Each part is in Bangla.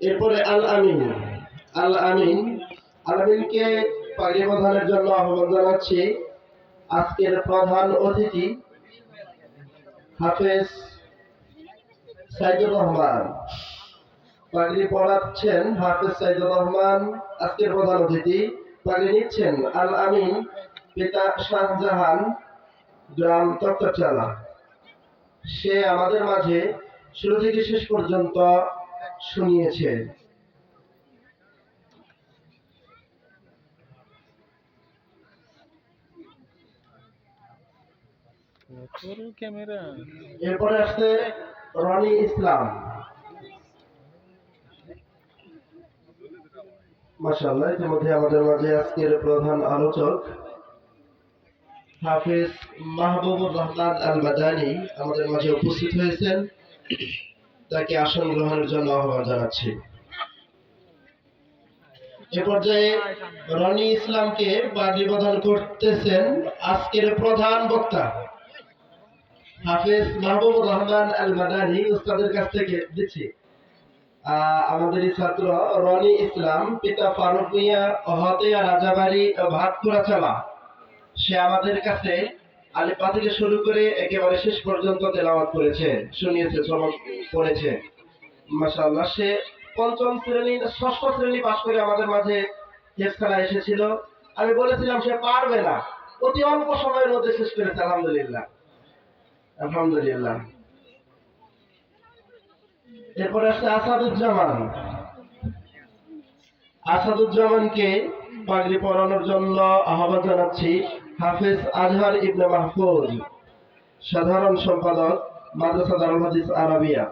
এরপরে আল আমিন আল আমিন আল আমিনকে পাগড়ি প্রধানের জন্য আহ্বান জানাচ্ছি। আজকের প্রধান অতিথি হাফেজ সাইদুর রহমান। পাগড়ি পড়াচ্ছেন হাফেজ সাইদুর রহমান, আজকের প্রধান অতিথি। পাগড়ি নিচ্ছেন আল আমিন পিতা শাহজাহান, গ্রাম তত্ত্বচালা সে আমাদের মাঝে শুরু থেকে শেষ পর্যন্ত শুনিয়েছে। এরপরে আসছে রনি ইসলাম। মাসাল্লাহ ইতিমধ্যে আমাদের মাঝে আজকের প্রধান আলোচক হাফিজ মাহবুবুর রহমান আল মাদানি আমাদের মাঝে উপস্থিত হয়েছেন। তাকে আসন গ্রহণের জন্য আহ্বান জানাচ্ছি। এ পর্যায়ে রনি ইসলামকে বাড়ি প্রদান করতেছেন আজকের প্রধান বক্তা। হাফেজ রহমান আল মাদানি উস্তাদের কাছ থেকে দিচ্ছি। আমাদের ছাত্র রনি ইসলাম, পিতা ফারুক মিয়া হতেয়া রাজাবাড়ি, ভাতপুরা চালা সে আমাদের কাছে আলিপা থেকে শুরু করে একেবারে শেষ পর্যন্ত তেলাওয়াত করেছে, শুনিয়েছে, শ্রবণ করেছে। মাশাআল্লাহ, সে পঞ্চম শ্রেণি, ষষ্ঠ শ্রেণি পাশ করে আমাদের মাঝে হেফখানা এসেছিল। আমি বলেছিলাম, সে পারবে না। অতি অল্প সময়ের মধ্যে শেষ করেছে, আলহামদুলিল্লাহ। আলহামদুলিল্লাহ। এরপরে আসছে আসাদুজ্জামান। আসাদুজ্জামানকে পাগড়ি পরানোর জন্য আহ্বান জানাচ্ছি। হাফিজ আজহার ইবনে মাহফুজ, সাধারণ সম্পাদক, মাদ্রাসা দারুল হাদিস আরাবিয়া।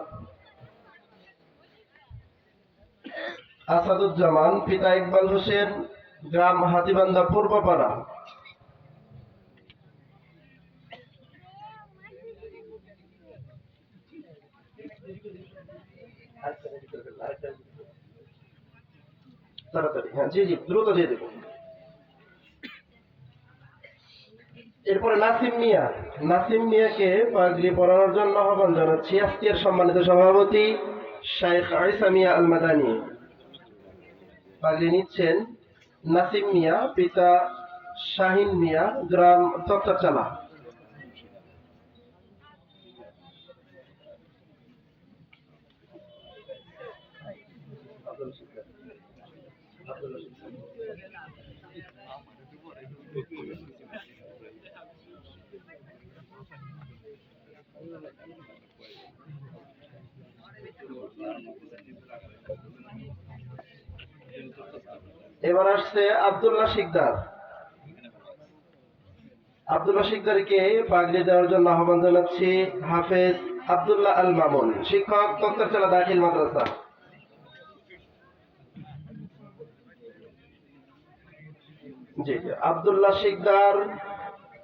আসাদুজ্জামান, পিতা ইকবাল হোসেন, গ্রাম হাতিবান্ধা, পূর্বপাড়া। তাড়াতাড়ি হ্যাঁ জি জি, দ্রুত দিয়ে দেবো। এরপরে নাসিম মিয়া। নাসিম মিয়াকে পাগলি পড়ানোর জন্য আহ্বান জানাচ্ছি আজকের সম্মানিত সভাপতি শাইখ আইসা মিয়া আল মাদানি পাগলি নিচ্ছেন নাসিম মিয়া, পিতা শাহিন মিয়া, গ্রাম তত্তাচালা এবার আসছে আব্দুল্লাহ শিকদার আব্দুল্লাহ শিকদারকে পাগড়ি দেওয়ার জন্য আহ্বান জানাচ্ছি হাফেজ আব্দুল্লাহ আল মামুন, শিক্ষক তত্ত্বচালা দাখিল মাদ্রাসা জি। আব্দুল্লাহ শিকদার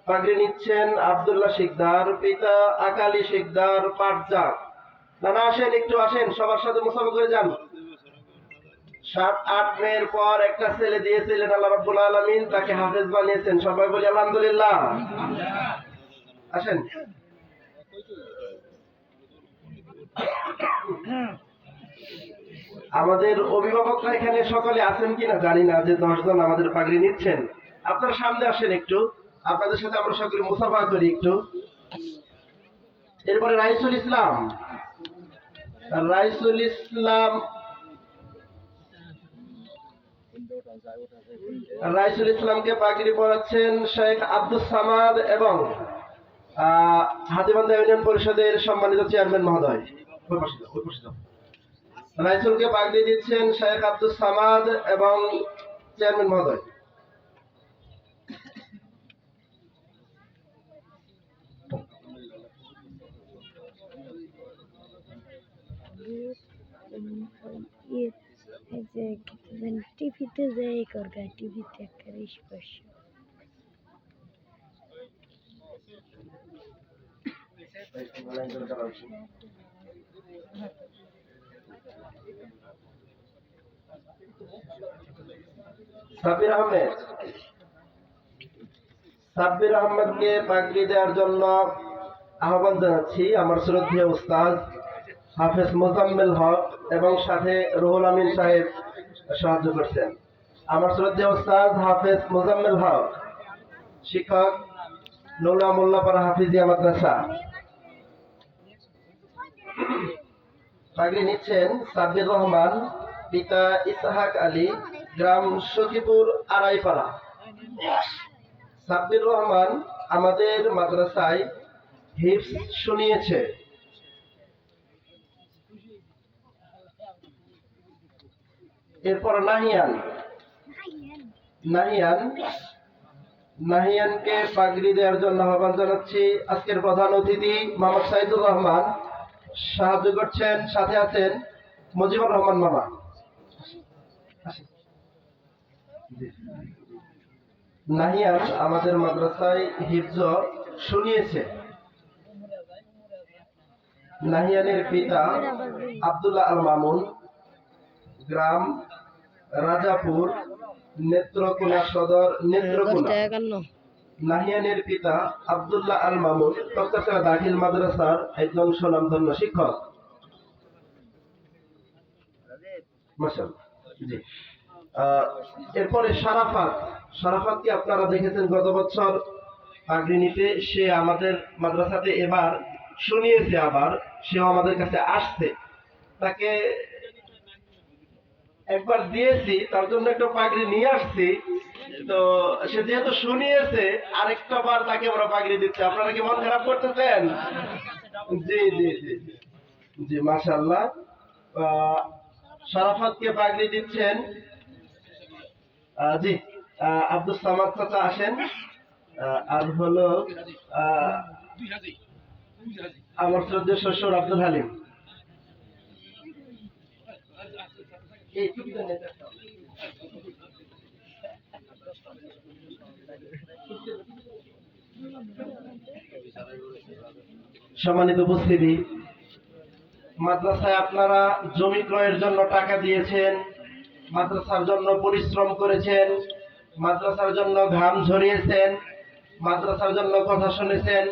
পাগড়ি নিচ্ছেন আব্দুল্লাহ শিকদার, পিতা আকালি শিকদার পাটজাক নানা আসেন, একটু আসেন, সবার সাথে মুসাফা করে যান। সাত, আট মেয়ের পর একটা ছেলে দিয়েছিলেন আল্লাহ রাব্বুল আলামিন, তাকে হাফেজ বানিয়েছেন। সবাই বলি, আলহামদুলিল্লাহ। আসেন। আমাদের অভিভাবকরা এখানে সকলে আছেন কিনা জানি না, যে দশজন আমাদের পাগড়ি নিচ্ছেন। আপনারা সামনে আসেন একটু। আপনাদের সাথে আমরা সকলে মুসাফা করি একটু। এরপরে রাইসুল ইসলাম। রাইসুল ইসলাম রাইসুল ইসলামকে পাগড়ি পড়াচ্ছেন শেখ আব্দুল সামাদ এবং হাতিবান্ধা ইউনিয়ন পরিষদের সম্মানিত চেয়ারম্যান মহোদয়। রাইসুলকে পাগড়ি দিচ্ছেন শেখ আব্দুল সামাদ এবং চেয়ারম্যান মহোদয়। যে টিভিতে যে এই করগা টিভিতে একটা স্পর্শ সাব্বির আহমেদ। সাব্বির আহমেদকে পাগড়ি দেওয়ার জন্য আহ্বান জানাচ্ছি আমার শ্রদ্ধেয় উস্তাদ। হাফেজ মোজাম্মেল হক এবং সাথে রুহুল আমিন সাহেব সাহায্য করছেন। আমার শ্রদ্ধেয় ওস্তাদ হাফেজ মোজাম্মেল হক, শিক্ষক নৌলা মোল্লাপাড়া হাফিজিয়া মাদ্রাসা। পাগড়ি নিচ্ছেন সাব্বির রহমান, পিতা ইসহাক আলী, গ্রাম সখীপুর, আড়াইপাড়া। সাব্বির রহমান আমাদের মাদ্রাসায় হিপস শুনিয়েছে। এরপর নাহিয়ান। নাহিয়ান। নাহিয়ানকে পাগড়ি দেওয়ার জন্য আহ্বান জানাচ্ছি। আজকের প্রধান অতিথি মোহাম্মদ সাইদুর রহমান। সাহায্য করছেন সাথে আছেন মুজিবুর রহমান মামা। নাহিয়ান আমাদের মাদ্রাসায় হিফজ শুনিয়েছে। নাহিয়ানের পিতা আব্দুল্লাহ আল মামুন গ্রাম রাজাপুর নেত্রকোনা সদর নেত্রকোনা। নাহিয়ানের পিতা আব্দুল্লাহ আল মামুন তক্তাছড়া দাখিল মাদ্রাসার একজন স্বনামধন্য শিক্ষক। জি। এরপরে সারাফাত। সারাফাতকে আপনারা দেখেছেন গত বছর পাগড়ি নিতে সে আমাদের মাদ্রাসাতে এবার শুনিয়েছে আবার সেও আমাদের কাছে আসছে। তাকে একবার দিয়েছি তার জন্য একটা পাগড়ি নিয়ে আসছি। তো সে যেহেতু শুনিয়েছে আরেকটা বার তাকে আমরা পাগড়ি দিচ্ছি। আপনারা কি মন খারাপ করতেছেন? জি জি জি। জি মাশাল্লাহ আহ, শরাফতকে পাগড়ি দিচ্ছেন। জি আব্দুল সামাদ চাচা আসেন। আর হলো আমার শ্রদ্ধেয় শ্বশুর আব্দুল হালিম এই টুপিটা নে তো। সম্মানিত উপস্থিতি, মাদ্রাসায় আপনারা জমি ক্রয়ের জন্য টাকা দিয়েছেন, মাদ্রাসার জন্য পরিশ্রম করেছেন, মাদ্রাসার জন্য ঘাম ঝরিয়েছেন, মাদ্রাসার জন্য কথা শুনেছেন,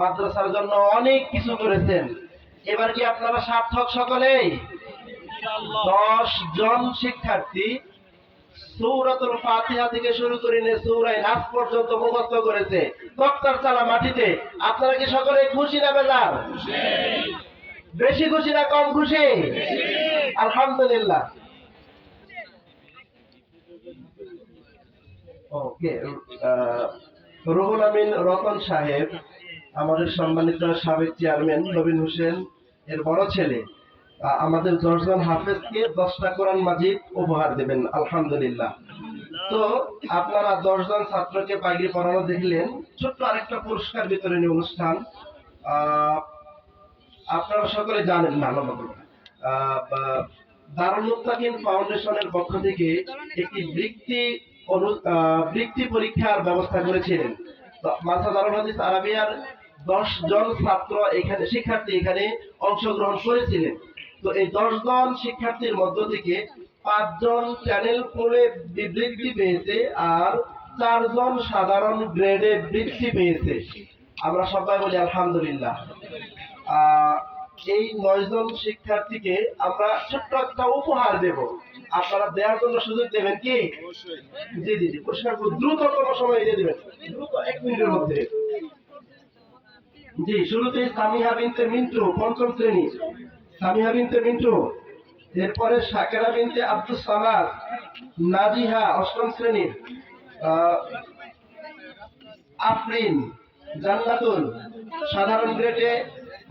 মাদ্রাসার জন্য অনেক কিছু করেছেন। এবার কি আপনারা সার্থক সকলেই? দশ জন শিক্ষার্থী সৌরাতুল ফাতিহা থেকে শুরু করে নিয়ে সৌরাই নাচ পর্যন্ত মুখস্থ করেছে। তক্তার চালা মাটিতে। আপনারা কি সকলে খুশি না বেজার? বেশি খুশি না কম খুশি? আলহামদুলিল্লাহ। ওকে রুহুল আমিন রতন সাহেব, আমাদের সম্মানিত সাবেক চেয়ারম্যান নবীন হোসেন, এর বড় ছেলে। আমাদের দশজন হাফেজকে দশটা কোরআন মাজিদ উপহার দেবেন, আলহামদুলিল্লাহ। তো আপনারা দশজন ছাত্রকে পাগড়ি পড়ানো দেখলেন, ছোট্ট আরেকটা পুরস্কার বিতরণী অনুষ্ঠান। আপনারা সকলে জানেন না দারুল মুত্তাকিন ফাউন্ডেশনের পক্ষ থেকে একটি বৃত্তি বৃত্তি পরীক্ষার ব্যবস্থা করেছিলেন। মাসা দারুল হাদিস আরাবিয়ার দশ জন ছাত্র এখানে, শিক্ষার্থী এখানে অংশগ্রহণ করেছিলেন। তো এই দশ জন শিক্ষার্থীর মধ্য থেকে পাঁচজন চ্যানেল পড়ে বৃত্তি পেয়েছে আর চারজন সাধারণ গ্রেডে বৃত্তি পেয়েছে। আমরা সবাই বলি আলহামদুলিল্লাহ। এই নয়জন শিক্ষার্থীকে আমরা ছোট্ট একটা উপহার দেব। আপনারা দেওয়ার জন্য সুযোগ দেবেন কি? জি জি জি পুরস্কার খুব দ্রুততম সময় দিয়ে দেবেন। দ্রুত এক মিনিটের মধ্যে। জি শুরুতে সামিহা বিনতে মিন্টু পঞ্চম শ্রেণি। সামিহা বিনতে মিন্টু, এরপরে সাকেরা বিনতে আব্দুল সামাদ, নাজিহা অষ্টম শ্রেণির আফরিন, জান্নাতুল, সাধারণ গ্রেডে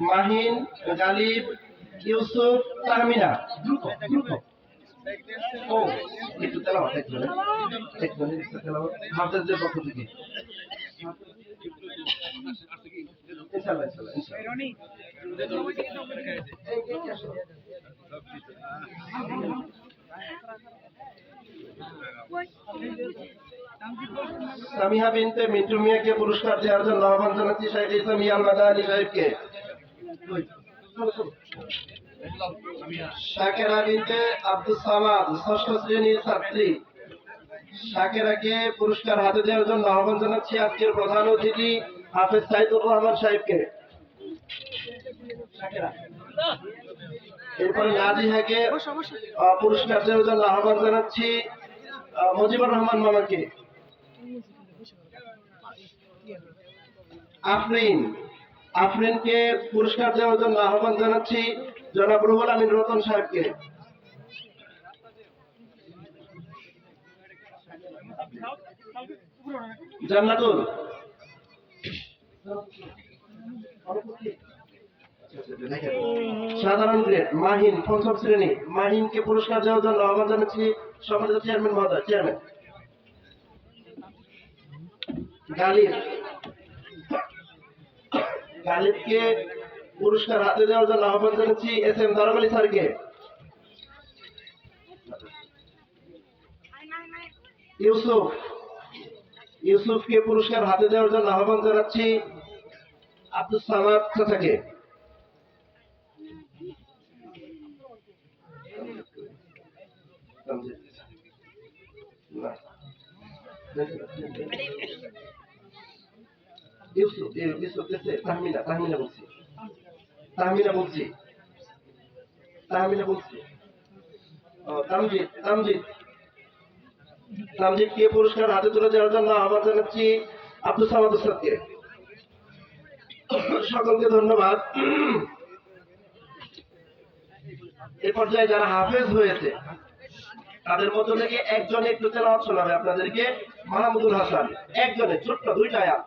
মাহিন, গালিব, ইউসুফ, তাহমিনা। দ্রুত পক্ষ থেকে। সামিহা বিনতে মিন্টু মিয়াকে পুরস্কার দেওয়ার জন্য আহ্বান জানাচ্ছি শাহেখ ইসলাম ইয়াল মাদানী সাহেবকে। শাকেরা বিনতে আব্দুল সামাদ, ষষ্ঠ শ্রেণির ছাত্রী। শাকেরাকে পুরস্কার হাতে দেওয়ার জন্য আহ্বান জানাচ্ছি আজকের প্রধান অতিথি। হাফেজ সাইদুর রহমান সাহেবকে। এরপরে নাজিহাকে পুরস্কার দেওয়ার জন্য আহ্বান জানাচ্ছি মুজিবুর রহমান মামাকে। আফরিন আফরিনকে পুরস্কার দেওয়ার জন্য আহ্বান জানাচ্ছি জনাব রুহুল আমিন রতন সাহেবকে। জান্নাতুল সাধারণ গ্রেড মাহিন পঞ্চম শ্রেণি। মাহিনকে পুরস্কার দেওয়ার জন্য আহ্বান জানাচ্ছি সম্মানিত চেয়ারম্যান মহোদয় চেয়ারম্যান গালিব। গালিবকে পুরস্কার হাতে দেওয়ার জন্য আহ্বান জানাচ্ছি এস এম দারোগ আলী স্যারকে। ইউসুফ। ইউসুফকে পুরস্কার হাতে দেওয়ার জন্য আহ্বান জানাচ্ছি আব্দুল সামাদ চাচাকে তাহমিনা তাহমিনা বলছি তাহমিনা বলছি তাহমিনা বলছি ও, তামজিদ তামজিদ তামজিদকে পুরস্কার হাতে তুলে দেওয়ার জন্য আহ্বান জানাচ্ছি আব্দুল সামাদ উস্তাদকে সকলকে ধন্যবাদ। এ পর্যায়ে যারা হাফেজ হয়েছে, তাদের মধ্য থেকে একজন একটু তেলাওয়াত শোনাবে আপনাদেরকে। মাহমুদুল হাসান, একজনে, ছোট্ট দুইটা আয়াত।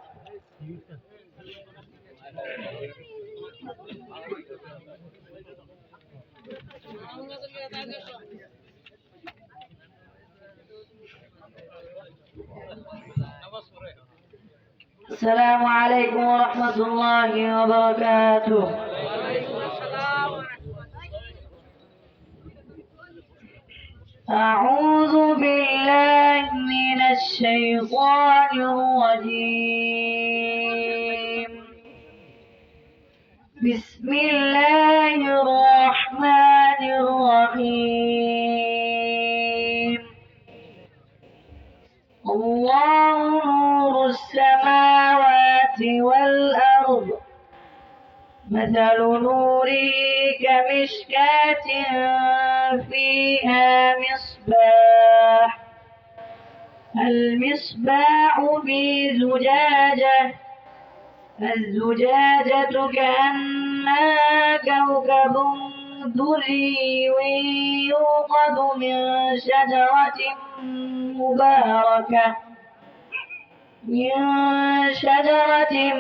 السلام عليكم ورحمة الله وبركاته. أعوذ بالله من الشيطان الرجيم. بسم الله الرحمن الرحيم. الله نور السماوات والأرض. مثل نوره كمشكاة فيها مصباح. المصباح في زجاجة. الزجاجة كأنها كوكب دري يوقد من شجرة مباركة. من شجرة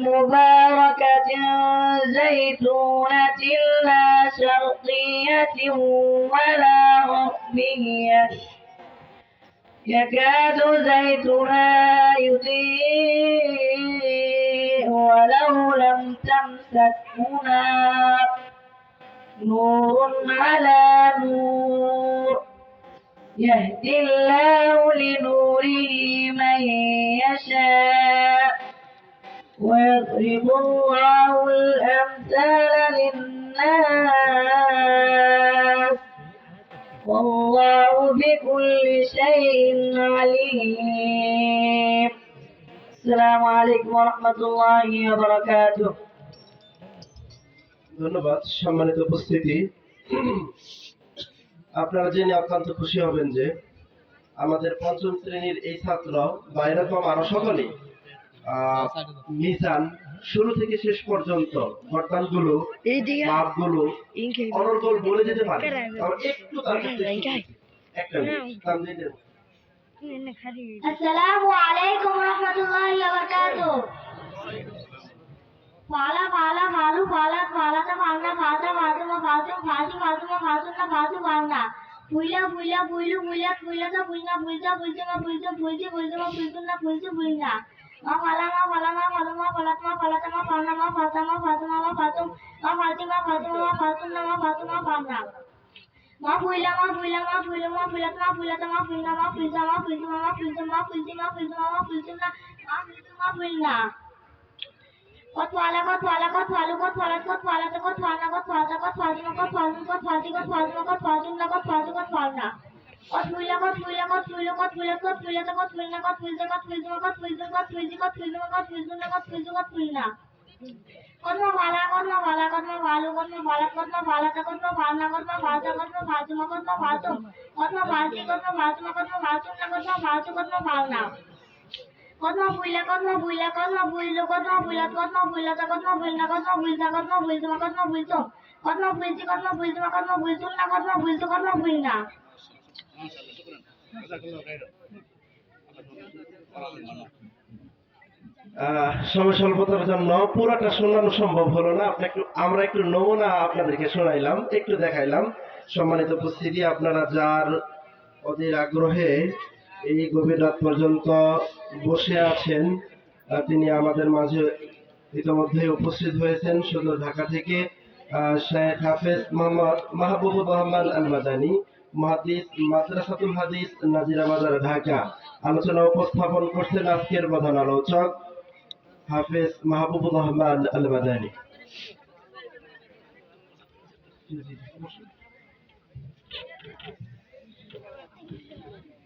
مباركة زيتونة لا شرقية ولا غربية. يكاد زيتها يضيء ولو لم تمسسه نار. نور على نور. يهدي الله لنوره من يشاء ويضرب الله الأمثال للناس والله بكل شيء عليم السلام عليكم ورحمة الله وبركاته ধন্যবাদ সম্মানিত উপস্থিতি আপনারা জেনে অত্যন্ত খুশি হবেন যে আমাদের পঞ্চম শ্রেণির এই ছাত্র বা এরকম আরও সকলে মিজান শুরু থেকে শেষ পর্যন্ত হরতালগুলো মাপগুলো অনর্গল বলে যেতে পারে। একটু তার একটা আসসালামু আলাইকুম మాల మాల మాలు పాల పాలన పాలన పాత్ర పాత్రమ పాత్రం పాతి పాత్రమ పాత్రన పాతు పాలన పుల్ల పుల్ల పుల్లు పుల్ల పుల్లతో పుల్లిన పుల్తో పుల్చుమ పుల్చు పుల్చి పుల్చుమ పుల్చున్న పుల్చు పుల్లిన మా ఫలమ ఫలమ ఫలమ ఫలతమ ఫలతమ పలనమ ఫలతమ ఫలతమ ఫతం మా ఫలతిమ ఫతిమ ఫలతున్నమ ఫతుమ పాలన మా పుల్లమ పుల్లమ పుల్లమ పులతమ పులతమ పుల్లమ పుల్చమ పుల్చుమ పుల్చుమ పుల్చిమ పుల్చుమ పుల్చున్న మా పుల్చుమ పుల్లిన मतवाला मतवाला मतवालू मतवाला मतवाला तो मतवाला मतवाला मतवाली मतवाली मतवाली मतवाली मतवाली मतवाली मतवाला मतवाला मतवाला मतवाला मतवाला मतवाला तो मतवाला मतवाला मतवाला मतवाला मतवाली मतवाली मतवाली मतवाली मतवाला कदमा वाला कदमा वाला कदमा वालो कदमा वाला कदमा वाला तक कदमा वाला कदमा वाला कदमा वाजू कदमा वाजू कदमा वाजी कदमा वाजू कदमा वाजू कदमा वाजू कदमा वालना না কসমা ফালতুমনা কসমা ফালতু কসমা ফালনা কসমা বুইলা কসমা বুইলা কসমা বুইলু কসমা বুইলাত কসমা বুইলাতা কসমা বুইলনা কসমা বুইলতা কসমা বুইলতুমা কসমা বুইলতুম কসমা বুইলতি কসমা বুইলতুমা কসমা বুইলতুমনা কসমা বুইলতু কসমা বুইলনা আহ, সময় স্বল্পতার জন্য পুরাটা শোনানো সম্ভব হলো না আপনি একটু আমরা একটু নমুনা আপনাদেরকে শোনাইলাম একটু দেখাইলাম সম্মানিত উপস্থিতি আপনারা যার অধীর আগ্রহে এই গভীর রাত পর্যন্ত বসে আছেন তিনি আমাদের মাঝে ইতিমধ্যে উপস্থিত হয়েছেন সুদূর ঢাকা থেকে শেখ হাফেজ মাহবুবুর রহমান আল মাদানী মহাদিস মাদ্রাসাতুল হাদিস নাজিরা বাজার, ঢাকা। আলোচনা উপস্থাপন করছেন আজকের প্রধান আলোচক হাফেজ মাহবুবুর রহমান আল মাদানী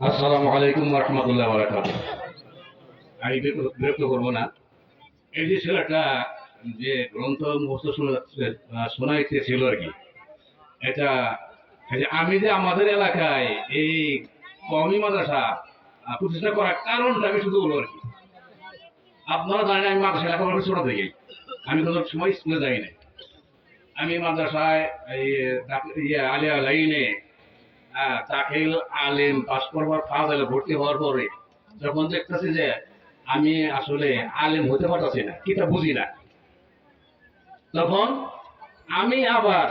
আসসালামু আলাইকুম রহমতুল্লাহ বারাকাত আমি বিরক্ত- করব না। এই যে ছেলেটা, যে গ্রন্থ মুখস্থ শোনা- ছিল আর কি। এটা আমি যে আমাদের এলাকায় এই কমি মাদ্রাসা প্রতিষ্ঠা করার কারণটা আমি শুধু বলব আর কি। আপনারা জানেন আমি মাদ্রাসা লেখাপড়া ছোট থেকেই। আমি কোনো সময় স্কুলে যাই না আমি মাদ্রাসায় এই ইয়ে আলিয়া লাইনে দাখিল আলিম পাস করবার ফাজলে, ভর্তি হওয়ার পরে যখন দেখতেছি যে আমি আসলে আলিম হতে পারতেছি না, কিতা বুঝি না, তখন আমি আবার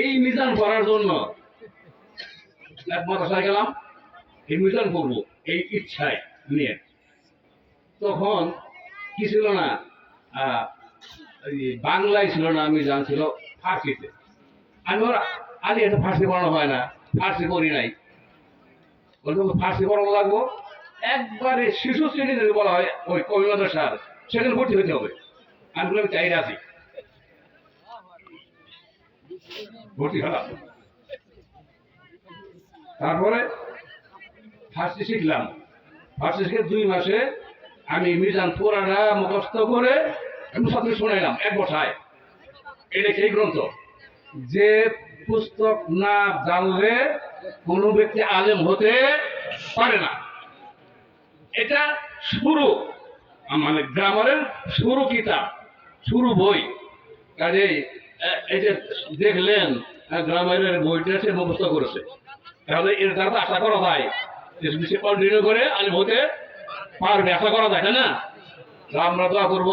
এই মিজান করার জন্য মাদ্রাসায় গেলাম, এই মিজান করব, এই ইচ্ছায় নিয়ে। তখন কি ছিল না বাংলায় ছিল না আমি জানছিল ফার্সিতে। আমি ওরা আগে এটা ফার্সি পড়ানো হয় না। ফার্সি করি নাই। বলতে ফার্সি পড়ানো লাগবো? একবারে শিশু শ্রেণি যদি বলা হয়, ওই কবি মাদ্রাসার, সেখানে ভর্তি হতে হবে। আমি বললাম চাই আছি। ভর্তি হলাম। তারপরে ফার্সি শিখলাম। ফার্সি শিখে দুই মাসে আমি মিজান পুরানা মুখস্থ করে আমি সাথে শোনাইলাম এক বসায়। এটা সেই গ্রন্থ। যে পুস্তক না জানলে কোনো ব্যক্তি আলেম হতে পারে না। এটা শুরু মানে গ্রামারের শুরু কিতাব, শুরু বই। কাজেই এই যে দেখলেন গ্রামারের বইটা সে মুখস্থ করেছে। তাহলে এর দ্বারা তো আশা করা যায় সে কন্টিনিউ করে, আলেম হতে পারবে। আশা করা যায় না? আমরা দোয়া করব।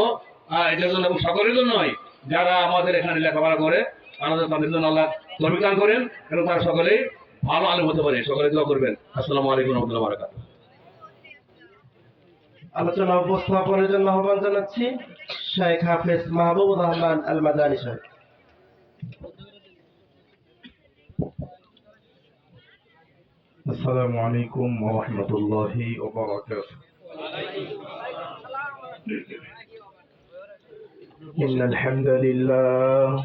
এটার জন্য সকলের জন্যই যারা আমাদের এখানে লেখাপড়া করে আমাদের তাদের জন্য আল্লাহ তরবিক দান করেন এবং তারা সকলেই ভালো আলেম হতে পারে সকলে দোয়া করবেন আসসালামু আলাইকুম রহমতুল্লাহ বারাকাত আলোচনা উপস্থাপনের জন্য আহ্বান জানাচ্ছি শেখ হাফেজ মাহবুবুর রহমান আল মাদানী সাহেব السلام عليكم ورحمة الله وبركاته إن الحمد لله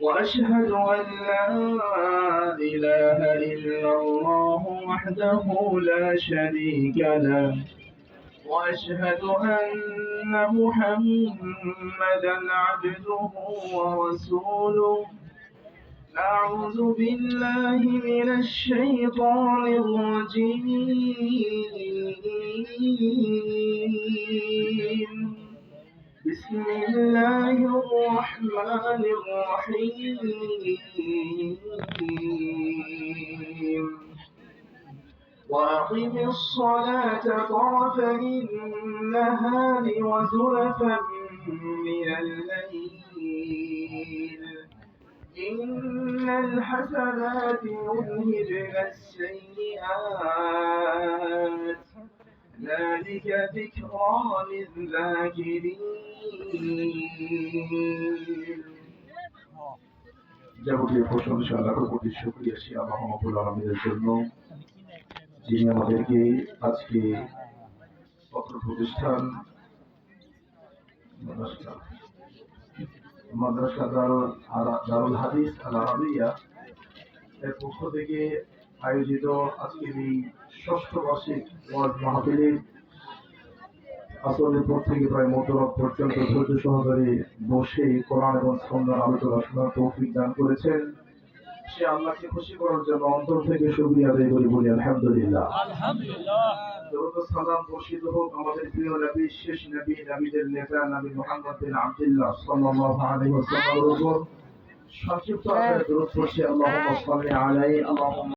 وأشهد أن لا إله إلا الله وحده لا شريك له. وأشهد أن محمدا عبده ورسوله. أعوذ بالله من الشيطان الرجيم. بسم الله الرحمن الرحيم. وأقم الصلاة طرفي النهار وزلفا من الليل. إن الحسنات يذهبن السيئات. ذلك ذكرى للذاكرين যাবতীয় প্রশংসা লাখো কোটি শুক্রিয়া সে আল্লাহ মহাবুল আলমীদের জন্য যিনি আমাদেরকে আজকে পত্র প্রতিষ্ঠান মাদ্রাসা মাদ্রাসা দারুল আরা- দারুল হাদিস আল আরাবিয়া এর পক্ষ থেকে আয়োজিত আজকের এই ষষ্ঠ বার্ষিক ওয়াজ মাহফিলে আসরের পর থেকে প্রায় মধ্যরাত পর্যন্ত ধৈর্য সহকারে বসে কোরআন এবং সন্ধ্যার আলোচনা শোনার তৌফিক দান করেছেন। সে আল্লাহকে খুশি করার জন্য অন্তর থেকে সুবিধা আদায় করি বলি আলহামদুলিল্লাহ। সালাম বর্ষিত হোক আমাদের প্রিয় নবী শেষ নবী নবীদের নেতা নবী মুহাম্মদ বিন আব্দুল্লাহ সাল্লাল্লাহু আলাইহি ওয়াসাল্লামের উপর সংক্ষিপ্ত আকারে দরুদ পড়ছি আল্লাহুম্মা সাল্লি আলাইহি আল্লাহুম্মা